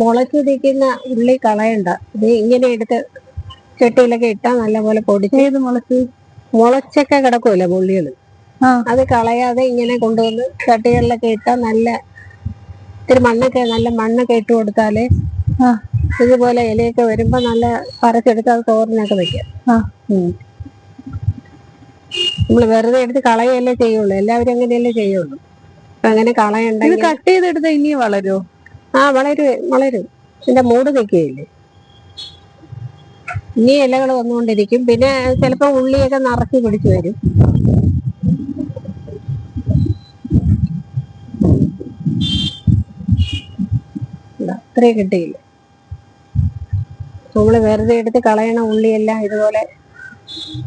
മുളച്ച് നിൽക്കുന്ന ഉള്ളി കളയണ്ട. ഇത് ഇങ്ങനെ എടുത്ത് ചട്ടിയിലൊക്കെ ഇട്ടാൽ നല്ലപോലെ പൊടിച്ച് ഏത് മുളച്ച്? മുളച്ചൊക്കെ കിടക്കുമല്ലോ പുള്ളികൾ അത് കളയാതെ ഇങ്ങനെ കൊണ്ടുവന്ന് ചട്ടികളിലൊക്കെ ഇട്ടാൽ നല്ല ഇത്തിരി മണ്ണൊക്കെ നല്ല മണ്ണൊക്കെ ഇട്ട് കൊടുത്താലേ ഇതുപോലെ ഇലയൊക്കെ വരുമ്പോ നല്ല പറിച്ചെടുത്ത് അത് തോരനൊക്കെ വെക്കാം നമ്മൾ വെറുതെ എടുത്ത് കളയല്ലേ ചെയ്യുള്ളൂ. എല്ലാവരും അങ്ങനെയല്ലേ ചെയ്യുള്ളൂ. അങ്ങനെ കളയണ്ടെങ്കിൽ കട്ട് ചെയ്തെടുത്ത ഇനി വളരോ ആ വളരും വളരും. ഇതിന്റെ മൂട് നിൽക്കുകയില്ലേ? ഇനി ഇലകൾ വന്നുകൊണ്ടിരിക്കും. പിന്നെ ചിലപ്പോ ഉള്ളിയൊക്കെ നിറച്ച് പിടിച്ചു വരും. അത്രയും കിട്ടിയില്ല നമ്മൾ വെറുതെ എടുത്ത് കളയണ ഉള്ളിയെല്ലാം ഇതുപോലെ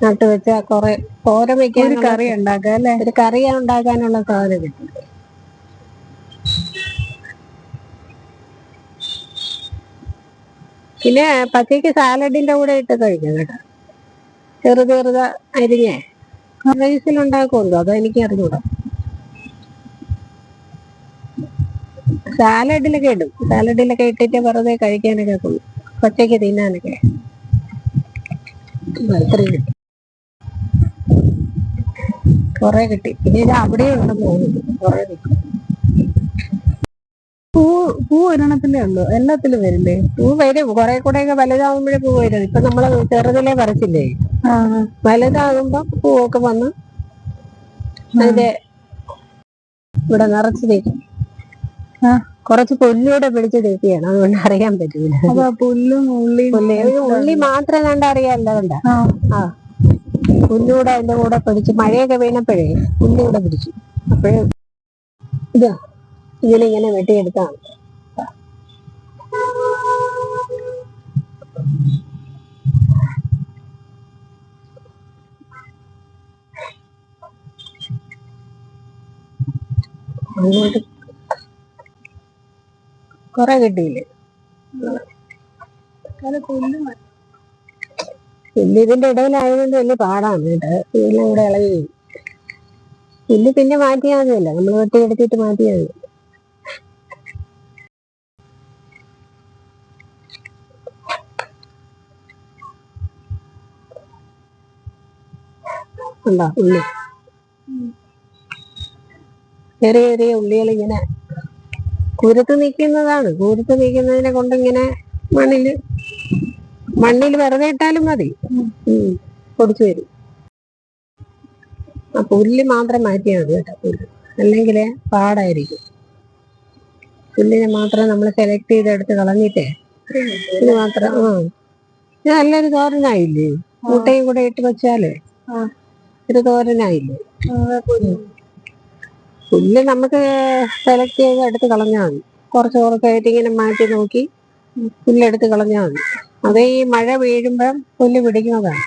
നട്ടുവെച്ച കുറെ തോരൻ വയ്ക്കാൻ കറി ഉണ്ടാക്കുക അല്ലെ? ഒരു കറി ഉണ്ടാക്കാനുള്ള സാധനം കിട്ടും. പിന്നെ പച്ചയ്ക്ക് സാലഡിന്റെ കൂടെ ഇട്ട് കഴിക്കാം കേട്ടോ. ചെറു ചെറുത അരിഞ്ഞേ. റൈസിലുണ്ടാക്കുമല്ലോ അതോ എനിക്ക് അറിഞ്ഞൂടാ സാലഡിലൊക്കെ ഇടും. സാലഡിലൊക്കെ ഇട്ടിട്ട് വെറുതെ കഴിക്കാനൊക്കെ കൊള്ളു പച്ചയ്ക്ക് തിന്നാനൊക്കെ. ഇതാ ഇത്രയും കിട്ടി കൊറേ കിട്ടി. പിന്നെ ഇത് അവിടെ ഉണ്ടെന്ന് തോന്നുന്നു. കൊറേ കിട്ടി. പൂ പൂ ഒരെണ്ണത്തിലേ ഉള്ളൂ. എല്ലാത്തിലും വരില്ലേ? പൂ വരും. കുറെ കൂടെ ഒക്കെ വലുതാകുമ്പോഴേ പൂ വരും. ഇപ്പൊ നമ്മൾ ചെറുതിലേ പറിച്ചില്ലേ? വലുതാകുമ്പോ പൂവൊക്കെ വന്ന് അതിന്റെ ഇവിടെ നിറച്ച് തേക്കും. കൊറച്ച് പുല്ലൂടെ പിടിച്ച് തേക്കുകയാണ്. അതുകൊണ്ട് അറിയാൻ പറ്റൂല. പുല്ലും ഉള്ളി ഉള്ളി മാത്രം കണ്ട ആ. ആ. പുല്ലൂടെ അതിന്റെ കൂടെ പിടിച്ച് മഴയൊക്കെ വീണപ്പോഴേ പുല്ലൂടെ പിടിച്ചു. അപ്പോഴേ ഇതാ. ഇങ്ങനെ ഇങ്ങനെ വെട്ടിയെടുത്താണ് അങ്ങോട്ട് കൊറേ കിട്ടിയില്ലേ? പിന്നെ ഇതിന്റെ ഇടയിലായതുകൊണ്ട് വലിയ പാടാണ് കേട്ടോ. ഇതെല്ലാം കൂടെ ഇളകി. പിന്നെ പിന്നെ മാറ്റിയാൽ മതിയല്ലോ. നമ്മൾ വെട്ടി എടുത്തിട്ട് മാറ്റിയാൽ മതി. ഉണ്ടോ? ഉള്ളി. ചെറിയ ചെറിയ ഉള്ളികൾ ഇങ്ങനെ കുരുത്ത് നിൽക്കുന്നതാണ്. കുരുത്ത് നിൽക്കുന്നതിനെ കൊണ്ടിങ്ങനെ മണ്ണിൽ മണ്ണിൽ വെറുതെ ഇട്ടാലും മതി. പൊടിച്ചു വരും. ആ പുല്ല് മാത്രം മാറ്റിയാൽ മതി കേട്ടോ പുല്ല് അല്ലെങ്കിൽ പാടായിരിക്കും. പുല്ലിനെ മാത്രം നമ്മൾ സെലക്ട് ചെയ്തെടുത്ത് കളഞ്ഞിട്ടേ ഇത് മാത്രം ആ. ഇത് നല്ലൊരു തോരനായില്ലേ? മുട്ടയും കൂടെ ഇട്ട് വെച്ചാൽ? ഒരു തോരനായില്ലേ പുല്ല് നമുക്ക് സെലക്ട് ചെയ്ത് എടുത്ത് കളഞ്ഞാൽ മതി കുറച്ച് കുറച്ചായിട്ട് ഇങ്ങനെ മാറ്റി നോക്കി പുല്ലെടുത്ത് കളഞ്ഞാൽ മതി അതേ ഈ മഴ വീഴുമ്പം പുല്ല് പിടിക്കുന്നതാണ്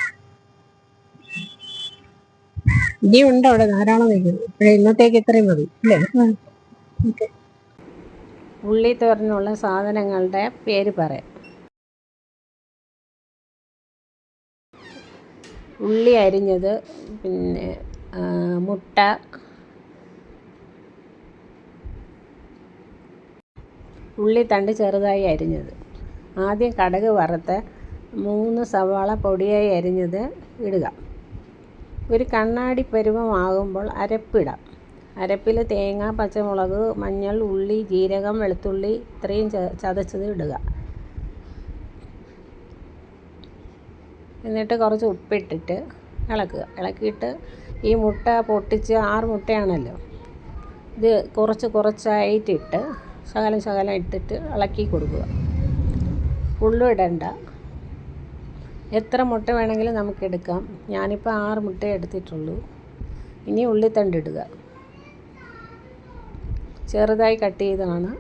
ഇനി ഉണ്ട് അവിടെ ധാരാളം നിൽക്കുന്നു ഇന്നത്തേക്ക് ഇത്രയും മതി അല്ലേ ഉള്ളി തോരനുള്ള സാധനങ്ങളുടെ പേര് പറയാം ഉള്ളി അരിഞ്ഞത് പിന്നെ മുട്ട. ഉള്ളിത്തണ്ട് ചെറുതായി അരിഞ്ഞത്. ആദ്യം കടുക് വറുത്ത് മൂന്ന് സവാള പൊടിയായി അരിഞ്ഞത് ഇടുക. ഒരു കണ്ണാടി പരുവമാകുമ്പോൾ അരപ്പിടാം അരപ്പിൽ തേങ്ങ പച്ചമുളക് മഞ്ഞൾ ഉള്ളി ജീരകം വെളുത്തുള്ളി ഇത്രയും ചതച്ചത് ഇടുക. എന്നിട്ട് കുറച്ച് ഉപ്പിട്ടിട്ട് ഇളക്കുക. ഇളക്കിയിട്ട് ഈ മുട്ട പൊട്ടിച്ച് ആറ് മുട്ടയാണല്ലോ. ഇത് കുറച്ച് കുറച്ചായിട്ടിട്ട് ശകലം ശകലം ഇട്ടിട്ട് ഇളക്കി കൊടുക്കുക. ഫുള്ളും ഇടണ്ട. എത്ര മുട്ട വേണമെങ്കിലും നമുക്ക് എടുക്കാം. ഞാനിപ്പോൾ ആറ് മുട്ട എടുത്തിട്ടുള്ളൂ. ഇനി ഉള്ളിത്തണ്ട് ഇടുക. ചെറുതായി കട്ട് ചെയ്തതാണ്.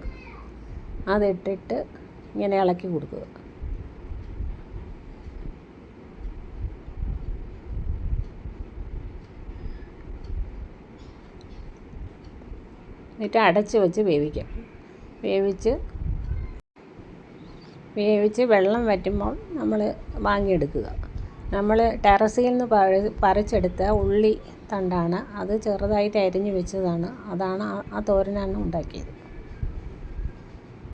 അതിട്ടിട്ട് ഇങ്ങനെ ഇളക്കി കൊടുക്കുക. എന്നിട്ട് അടച്ച് വെച്ച് വേവിക്കാം. വേവിച്ച് വേവിച്ച് വെള്ളം വറ്റുമ്പോൾ നമ്മൾ വാങ്ങിയെടുക്കുക. നമ്മൾ ടെറസിൽ നിന്ന് പറി പറിച്ചെടുത്ത ഉള്ളി തണ്ടാണ്. അത് ചെറുതായിട്ട് അരിഞ്ഞ് വെച്ചതാണ്. അതാണ് ആ തോരനാണ് ഉണ്ടാക്കിയത്.